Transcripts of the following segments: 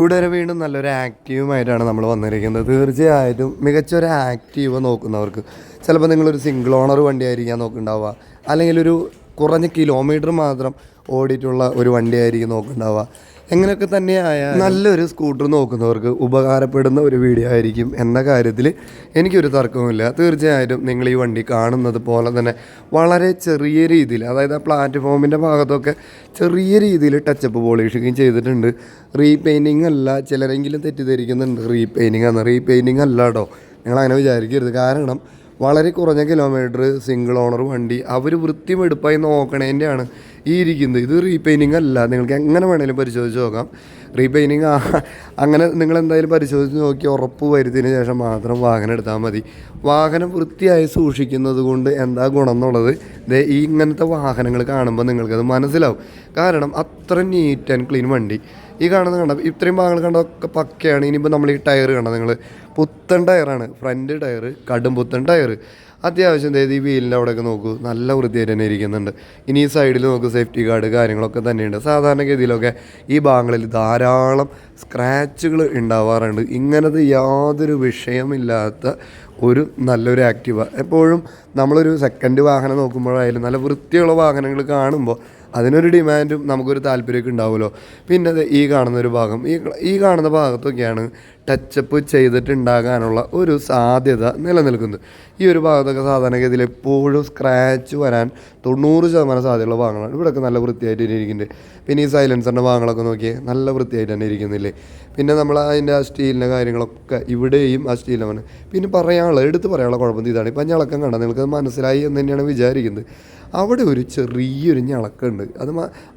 ഇവിടെ വരെ വീണ്ടും നല്ലൊരു ആക്റ്റീവുമായിട്ടാണ് നമ്മൾ വന്നിരിക്കുന്നത്. തീർച്ചയായിട്ടും മികച്ചൊരു ആക്റ്റീവ് നോക്കുന്നവർക്ക്. ചിലപ്പോൾ നിങ്ങളൊരു സിംഗിൾ ഓണർ വണ്ടിയായിരിക്കാം നോക്കുന്നുണ്ടാവുക. അല്ലെങ്കിൽ ഒരു കുറഞ്ഞ കിലോമീറ്റർ മാത്രം ഓടിയിട്ടുള്ള ഒരു വണ്ടിയായിരിക്കും നോക്കുന്നുണ്ടാവുക. എങ്ങനെയൊക്കെ തന്നെയായ നല്ലൊരു സ്കൂട്ടർ നോക്കുന്നവർക്ക് ഉപകാരപ്പെടുന്ന ഒരു വീഡിയോ ആയിരിക്കും എന്ന കാര്യത്തിൽ എനിക്കൊരു തർക്കവുമില്ല. തീർച്ചയായിട്ടും നിങ്ങൾ ഈ വണ്ടി കാണുന്നത് പോലെ തന്നെ വളരെ ചെറിയ രീതിയിൽ അതായത് ആ പ്ലാറ്റ്ഫോമിന്റെ ഭാഗത്തൊക്കെ ചെറിയ രീതിയിൽ ടച്ചപ്പ് പോളിഷിങ്ങും ചെയ്തിട്ടുണ്ട്. റീപെയിന്റിങ് അല്ല ചിലരെങ്കിലും തെറ്റിദ്ധരിക്കുന്നുണ്ട്. റീപെയിന്റിങ് ആണ് റീപെയിന്റിങ് അല്ല കേട്ടോ നിങ്ങൾ അങ്ങനെ വിചാരിക്കരുത്. കാരണം വളരെ കുറഞ്ഞ കിലോമീറ്റർ സിംഗിൾ ഓണർ വണ്ടി അവർ വൃത്തിമെടുപ്പായി നോക്കണേന്റെയാണ് ഈ ഇരിക്കുന്നത്. ഇത് റീപെയിന്റിങ് അല്ല. നിങ്ങൾക്ക് എങ്ങനെ വേണേലും പരിശോധിച്ച് നോക്കാം. റീപെയിന്റിങ് അങ്ങനെ നിങ്ങൾ എന്തായാലും പരിശോധിച്ച് നോക്കി ഉറപ്പ് വരുത്തിയതിന് ശേഷം മാത്രം വാഹനം എടുത്താൽ മതി. വാഹനം വൃത്തിയായി സൂക്ഷിക്കുന്നത് കൊണ്ട് എന്താ ഗുണം എന്നുള്ളത് ഈ ഇങ്ങനത്തെ വാഹനങ്ങൾ കാണുമ്പോൾ നിങ്ങൾക്കത് മനസ്സിലാവും. കാരണം അത്ര നീറ്റ് ആൻഡ് ക്ലീൻ വണ്ടി. ഈ കാണുന്ന കണ്ട? ഇത്രയും ഭാഗങ്ങൾ കണ്ടതൊക്കെ പക്കയാണ്. ഇനിയിപ്പോൾ നമ്മൾ ഈ ടയർ കണ്ട? നിങ്ങൾ പുത്തൻ ടയറാണ്. ഫ്രണ്ട് ടയർ കടും പുത്തൻ ടയർ അത്യാവശ്യം അതായത് ഈ വീലിന്റെ അവിടെയൊക്കെ നോക്കൂ. നല്ല വൃത്തിയായിട്ട് തന്നെ ഇരിക്കുന്നുണ്ട്. ഇനി ഈ സൈഡിൽ നോക്കൂ സേഫ്റ്റി ഗാർഡ് കാര്യങ്ങളൊക്കെ തന്നെയുണ്ട്. സാധാരണഗതിയിലൊക്കെ ഈ ഭാഗങ്ങളിൽ ധാരാളം സ്ക്രാച്ചുകൾ ഉണ്ടാവാറുണ്ട്. ഇങ്ങനത്തെ യാതൊരു വിഷയമില്ലാത്ത ഒരു നല്ലൊരു ആക്റ്റീവ. എപ്പോഴും നമ്മളൊരു സെക്കൻഡ് വാഹനം നോക്കുമ്പോഴായാലും നല്ല വൃത്തിയുള്ള വാഹനങ്ങൾ കാണുമ്പോൾ അതിനൊരു ഡിമാൻഡും നമുക്കൊരു താല്പര്യമൊക്കെ ഉണ്ടാവുമല്ലോ. പിന്നെ ഈ കാണുന്ന ഒരു ഭാഗം ഈ ഈ കാണുന്ന ഭാഗത്തൊക്കെയാണ് ടച്ചപ്പ് ചെയ്തിട്ടുണ്ടാകാനുള്ള ഒരു സാധ്യത നിലനിൽക്കുന്നു. ഈ ഒരു ഭാഗത്തൊക്കെ സാധാരണഗതിയിൽ എപ്പോഴും സ്ക്രാച്ച് വരാൻ തൊണ്ണൂറ് ശതമാനം സാധ്യതയുള്ള ഭാഗങ്ങളാണ് ഇവിടെയൊക്കെ നല്ല വൃത്തിയായിട്ട് തന്നെ ഇരിക്കുന്നുണ്ട്. പിന്നെ ഈ സൈലൻസറിന്റെ ഭാഗങ്ങളൊക്കെ നോക്കിയേ നല്ല വൃത്തിയായിട്ട് തന്നെ ഇരിക്കുന്നില്ലേ? പിന്നെ നമ്മൾ അതിന്റെ ആ സ്റ്റീലിന്റെ കാര്യങ്ങളൊക്കെ ഇവിടെയും ആ സ്റ്റീലാണ് പിന്നെ പറയാനുള്ള എടുത്ത് പറയാനുള്ള കുഴപ്പം ഇതാണ്. ഇപ്പം ഞളക്കം കണ്ട നിങ്ങൾക്ക് മനസ്സിലായി എന്ന് തന്നെയാണ് വിചാരിക്കുന്നത്. അവിടെ ഒരു ചെറിയൊരു ഞളക്കുണ്ട് അത്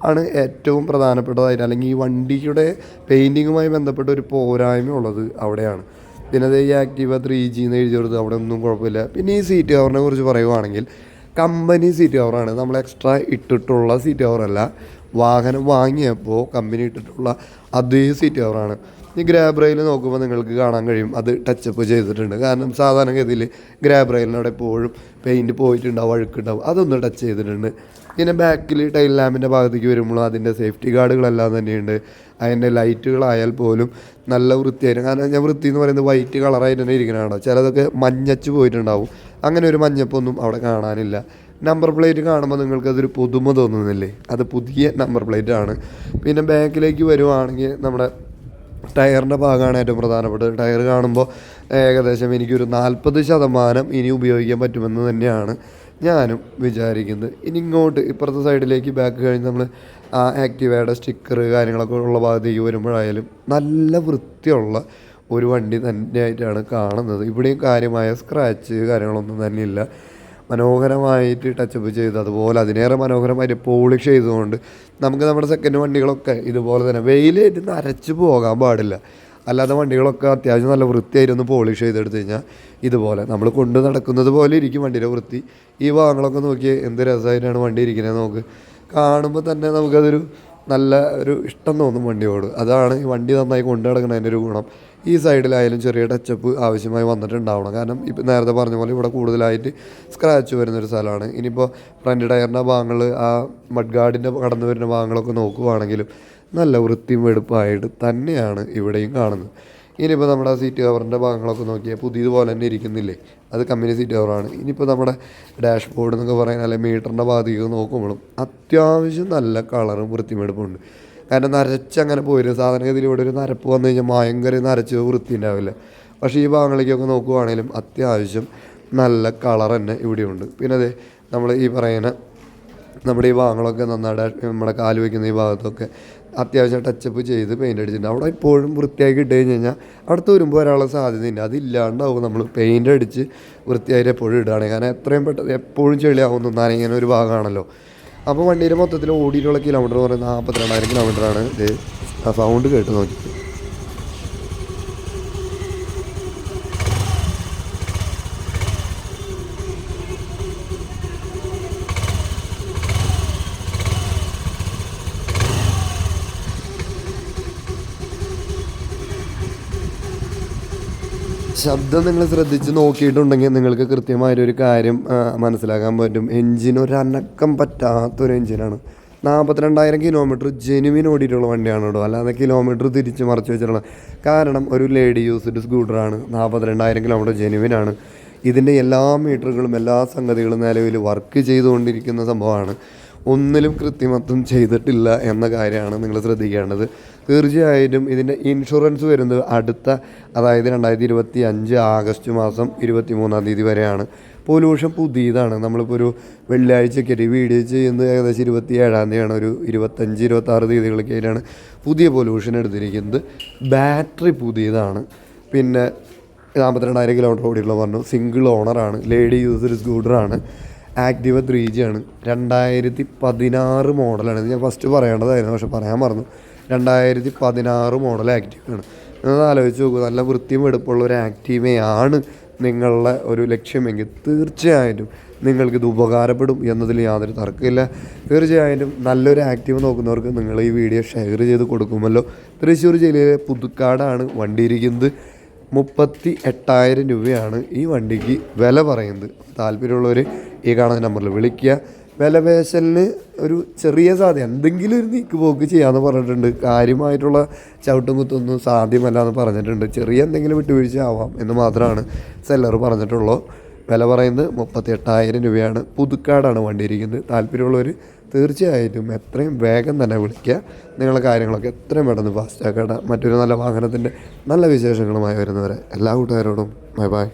ആണ് ഏറ്റവും പ്രധാനപ്പെട്ടതായിട്ട് അല്ലെങ്കിൽ ഈ വണ്ടിയുടെ പെയിന്റിങ്ങുമായി ബന്ധപ്പെട്ട ഒരു പോരായ്മ ഉള്ളത് അവിടെയാണ്. അത് ഈ ആക്റ്റീവ ത്രീ ജി എന്ന് എഴുതി കൊടുത്ത് അവിടെ ഒന്നും കുഴപ്പമില്ല. പിന്നെ ഈ സീറ്റ് കവറിനെ കുറിച്ച് പറയുവാണെങ്കിൽ കമ്പനി സീറ്റ് കവറാണ് നമ്മൾ എക്സ്ട്രാ ഇട്ടിട്ടുള്ള സീറ്റ് കവറല്ല വാഹനം വാങ്ങിയപ്പോൾ കമ്പനി ഇട്ടിട്ടുള്ള അതേ സീറ്റ് കവറാണ് ഈ ഗ്രാബ് റെയിൽ നോക്കുമ്പോൾ നിങ്ങൾക്ക് കാണാൻ കഴിയും. അത് ടച്ചപ്പ് ചെയ്തിട്ടുണ്ട്. കാരണം സാധാരണഗതിയിൽ ഗ്രാബ് റെയിലിനവിടെ എപ്പോഴും പെയിന്റ് പോയിട്ടുണ്ടാവും അഴുക്കുണ്ടാവും. അതൊന്ന് ടച്ച് ചെയ്തിട്ടുണ്ട്. പിന്നെ ബാക്കിൽ ടൈൽ ലാമ്പിന്റെ ഭാഗത്തേക്ക് വരുമ്പോൾ അതിന്റെ സേഫ്റ്റി ഗാർഡുകളെല്ലാം തന്നെയുണ്ട്. അതിന്റെ ലൈറ്റുകളായാൽ പോലും നല്ല വൃത്തിയായിരുന്നു കാരണം ഞാൻ വൃത്തി എന്ന് പറയുന്നത് വൈറ്റ് കളറായിട്ട് തന്നെ ഇരിക്കണതാണ് ചിലതൊക്കെ മഞ്ഞച്ച് പോയിട്ടുണ്ടാവും. അങ്ങനെ ഒരു മഞ്ഞപ്പൊന്നും അവിടെ കാണാനില്ല. നമ്പർ പ്ലേറ്റ് കാണുമ്പോൾ നിങ്ങൾക്ക് അതൊരു പുതുമ തോന്നുന്നില്ലേ? അത് പുതിയ നമ്പർ പ്ലേറ്റ് ആണ് പിന്നെ ബാക്കിലേക്ക് വരുവാണെങ്കിൽ നമ്മുടെ ടയറിന്റെ ഭാഗമാണ് ഏറ്റവും പ്രധാനപ്പെട്ടത്. ടയർ കാണുമ്പോൾ ഏകദേശം എനിക്കൊരു നാൽപ്പത് ശതമാനം ഇനി ഉപയോഗിക്കാൻ പറ്റുമെന്ന് തന്നെയാണ്. ഞാനും വിചാരിക്കുന്നത് ഇനി ഇങ്ങോട്ട് ഇപ്പുറത്തെ സൈഡിലേക്ക് ബാക്ക് കഴിഞ്ഞ് നമ്മൾ ആ ആക്റ്റീവയുടെ സ്റ്റിക്കർ കാര്യങ്ങളൊക്കെ ഉള്ള ഭാഗത്തേക്ക് വരുമ്പോഴായാലും നല്ല വൃത്തിയുള്ള ഒരു വണ്ടി തന്നെയായിട്ടാണ് കാണുന്നത്. ഇവിടെയും കാര്യമായ സ്ക്രാച്ച് കാര്യങ്ങളൊന്നും തന്നെ ഇല്ല മനോഹരമായിട്ട് ടച്ചപ്പ് ചെയ്ത് അതുപോലെ അതിനേറെ മനോഹരമായിട്ട് പോളിഷ് ചെയ്തുകൊണ്ട് നമുക്ക് നമ്മുടെ സെക്കൻഡ് വണ്ടികളൊക്കെ ഇതുപോലെ തന്നെ വെയിലേറ്റ് നരച്ച് പോകാൻ പാടില്ല. അല്ലാതെ വണ്ടികളൊക്കെ അത്യാവശ്യം നല്ല വൃത്തിയായിരുന്നു പോളിഷ് ചെയ്തെടുത്ത് കഴിഞ്ഞാൽ ഇതുപോലെ. നമ്മൾ കൊണ്ട് നടക്കുന്നത് പോലെ ഇരിക്കും വണ്ടിയുടെ വൃത്തി. ഈ ഭാഗങ്ങളൊക്കെ നോക്കി എന്ത് രസമായിട്ടാണ് വണ്ടി ഇരിക്കുന്നത് നമുക്ക്. കാണുമ്പോൾ തന്നെ നമുക്കതൊരു നല്ല ഒരു ഇഷ്ടം തോന്നും വണ്ടിയോട്. അതാണ് ഈ വണ്ടി നന്നായി കൊണ്ടു നടക്കുന്നതിന്റെ ഒരു ഗുണം. ഈ സൈഡിലായാലും ചെറിയ ടച്ചപ്പ് ആവശ്യമായി വന്നിട്ടുണ്ടാവണം. കാരണം ഇപ്പം നേരത്തെ പറഞ്ഞ പോലെ ഇവിടെ കൂടുതലായിട്ട് സ്ക്രാച്ച് വരുന്നൊരു സ്ഥലമാണ്. ഇനിയിപ്പോൾ ഫ്രണ്ട് ടയറിന്റെ ഭാഗങ്ങൾ ആ മഡ് ഗാർഡിന്റെ കടന്നു വരുന്ന ഭാഗങ്ങളൊക്കെ നോക്കുവാണെങ്കിലും നല്ല വൃത്തിയും വെടുപ്പായിട്ട് തന്നെയാണ് ഇവിടെയും കാണുന്നത്. ഇനിയിപ്പോൾ നമ്മുടെ സീറ്റ് കവറിന്റെ ഭാഗങ്ങളൊക്കെ നോക്കിയാൽ പുതിയതുപോലെ തന്നെ ഇരിക്കുന്നില്ലേ? അത് കമ്പനി സീറ്റ് കവറാണ് ഇനിയിപ്പോൾ നമ്മുടെ ഡാഷ് ബോർഡ് എന്നൊക്കെ പറയുന്ന അല്ലെങ്കിൽ മീറ്ററിന്റെ ഭാഗത്തേക്ക് നോക്കുമ്പോഴും അത്യാവശ്യം നല്ല കളറും വൃത്തിമെടുപ്പുണ്ട് കാരണം നരച്ചങ്ങനെ പോരും സാധാരണഗതിയിൽ ഇവിടെ ഒരു നരപ്പ് വന്നു കഴിഞ്ഞാൽ ഭയങ്കര നരച്ച് വൃത്തി ഉണ്ടാവില്ല. പക്ഷേ ഈ ഭാഗങ്ങളിലേക്കൊക്കെ നോക്കുവാണെങ്കിലും അത്യാവശ്യം നല്ല കളർ തന്നെ ഇവിടെയുണ്ട്. പിന്നെ അതെ നമ്മൾ ഈ പറയുന്ന നമ്മുടെ ഈ ഭാഗങ്ങളൊക്കെ നന്നായിട്ട് നമ്മുടെ കാൽ വയ്ക്കുന്ന ഈ ഭാഗത്തൊക്കെ അത്യാവശ്യം ടച്ചപ്പ് ചെയ്ത് പെയിന്റ് അടിച്ചിട്ടുണ്ട്. അവിടെ ഇപ്പോഴും വൃത്തിയാക്കി ഇട്ട് കഴിഞ്ഞ് കഴിഞ്ഞാൽ അവിടെ തുരുമ്പ് വരാനുള്ള സാധ്യതയില്ല. അതില്ലാണ്ടാവും നമ്മൾ പെയിന്റ് അടിച്ച് വൃത്തിയായിട്ട് എപ്പോഴും ഇടുകയാണെങ്കിൽ. കാരണം എത്രയും പെട്ടെന്ന് എപ്പോഴും ചെളിയാവുന്നു ഇങ്ങനെ ഒരു ഭാഗമാണല്ലോ. അപ്പോൾ വണ്ടിയിൽ മൊത്തത്തിൽ ഓടിയിട്ടുള്ള കിലോമീറ്റർ എന്ന് പറയുന്നത് നാൽപ്പത്തിരണ്ടായിരം കിലോമീറ്ററാണ് ഇത് സൗണ്ട് കേട്ട് നോക്കി. ശബ്ദം നിങ്ങൾ ശ്രദ്ധിച്ച് നോക്കിയിട്ടുണ്ടെങ്കിൽ നിങ്ങൾക്ക് കൃത്യമായൊരു കാര്യം മനസ്സിലാക്കാൻ പറ്റും. എൻജിൻ ഒരു അനക്കം പറ്റാത്തൊരു എൻജിനാണ് നാൽപ്പത്തിരണ്ടായിരം കിലോമീറ്റർ ജെനുവിൻ ഓടിയിട്ടുള്ള വണ്ടിയാണ് കേട്ടോ. അല്ലാതെ കിലോമീറ്റർ തിരിച്ച് മറിച്ച് വെച്ചിട്ടുള്ള കാരണം ഒരു ലേഡി യൂസ്ഡ് സ്കൂട്ടറാണ് നാൽപ്പത്തിരണ്ടായിരം കിലോമീറ്റർ ജെനുവിനാണ് ഇതിന്റെ എല്ലാ മീറ്ററുകളും എല്ലാ സംഗതികളും നിലവിൽ വർക്ക് ചെയ്തുകൊണ്ടിരിക്കുന്ന സംഭവമാണ്. ഒന്നിലും കൃത്രിമത്വം ചെയ്തിട്ടില്ല എന്ന കാര്യമാണ് നിങ്ങൾ ശ്രദ്ധിക്കേണ്ടത്. തീർച്ചയായിട്ടും ഇതിന്റെ ഇൻഷുറൻസ് വരുന്നത് അടുത്ത അതായത് രണ്ടായിരത്തി ഇരുപത്തി അഞ്ച് ആഗസ്റ്റ് മാസം ഇരുപത്തി മൂന്നാം തീയതി വരെയാണ്. പൊല്യൂഷൻ പുതിയതാണ്. നമ്മളിപ്പോൾ ഒരു വെള്ളിയാഴ്ചയൊക്കെ ആയിട്ട് വീഡിയോ ചെയ്യുന്നത് ഏകദേശം ഇരുപത്തി ഏഴാം തീയതിയാണ്. ഒരു ഇരുപത്തഞ്ച് ഇരുപത്താറ് ആറ് ആയിട്ടാണ് പുതിയ പൊല്യൂഷൻ എടുത്തിരിക്കുന്നത്. ബാറ്ററി പുതിയതാണ്. പിന്നെ നാൽപ്പത്തിരണ്ടായിരം കിലോമീറ്റർ ഓടിയുള്ള പറഞ്ഞു. സിംഗിൾ ഓണറാണ് ലേഡി യൂസർ സ്കൂട്ടറാണ് ആക്റ്റീവ ത്രീ ജി ആണ്. രണ്ടായിരത്തി പതിനാറ് മോഡലാണ് ഇത് ഞാൻ ഫസ്റ്റ് പറയേണ്ടതായിരുന്നു പക്ഷെ പറയാൻ മറന്നു. രണ്ടായിരത്തി പതിനാറ് മോഡൽ ആക്റ്റീവാണ് നിങ്ങൾ ആലോചിച്ച് നോക്കൂ നല്ല വൃത്തിയും എടുപ്പുള്ള ഒരു ആക്റ്റീവയാണ് നിങ്ങളുടെ ഒരു ലക്ഷ്യമെങ്കിൽ. തീർച്ചയായിട്ടും നിങ്ങൾക്കിത് ഉപകാരപ്പെടും എന്നതിൽ യാതൊരു തർക്കമില്ല. തീർച്ചയായിട്ടും നല്ലൊരു ആക്റ്റീവ് നോക്കുന്നവർക്ക് നിങ്ങൾ ഈ വീഡിയോ ഷെയർ ചെയ്ത് കൊടുക്കുമല്ലോ. തൃശ്ശൂർ ജില്ലയിലെ പുതുക്കാടാണ് വണ്ടി ഇരിക്കുന്നത് മുപ്പത്തി എട്ടായിരം രൂപയാണ് ഈ വണ്ടിക്ക് വില പറയുന്നത്. താല്പര്യമുള്ളവർ ഈ കാണുന്ന നമ്പറിൽ വിളിക്കുക. വില പേശലിന് ഒരു ചെറിയ സാധ്യത. എന്തെങ്കിലും ഒരു നീക്ക് പോക്ക് ചെയ്യാമെന്ന് പറഞ്ഞിട്ടുണ്ട്. കാര്യമായിട്ടുള്ള ചവിട്ടും കുത്തൊന്നും സാധ്യമല്ല എന്ന് പറഞ്ഞിട്ടുണ്ട്. ചെറിയ എന്തെങ്കിലും വിട്ടുവീഴ്ച ആവാം എന്ന് മാത്രമാണ് സെല്ലർ പറഞ്ഞിട്ടുള്ളൂ. വില പറയുന്നത് മുപ്പത്തി എട്ടായിരം രൂപയാണ്. പുതുക്കാടാണ് വണ്ടി ഇരിക്കുന്നത് താല്പര്യമുള്ളവർ തീർച്ചയായിട്ടും എത്രയും വേഗം തന്നെ വിളിക്കുക. നിങ്ങളുടെ കാര്യങ്ങളൊക്കെ എത്രയും പെട്ടെന്ന് ഫാസ്റ്റാക്കുക മറ്റൊരു നല്ല വാഹനത്തിന്റെ നല്ല വിശേഷങ്ങളുമായി വരുന്നവരെ എല്ലാ കൂട്ടുകാരോടും ബൈ ബൈ.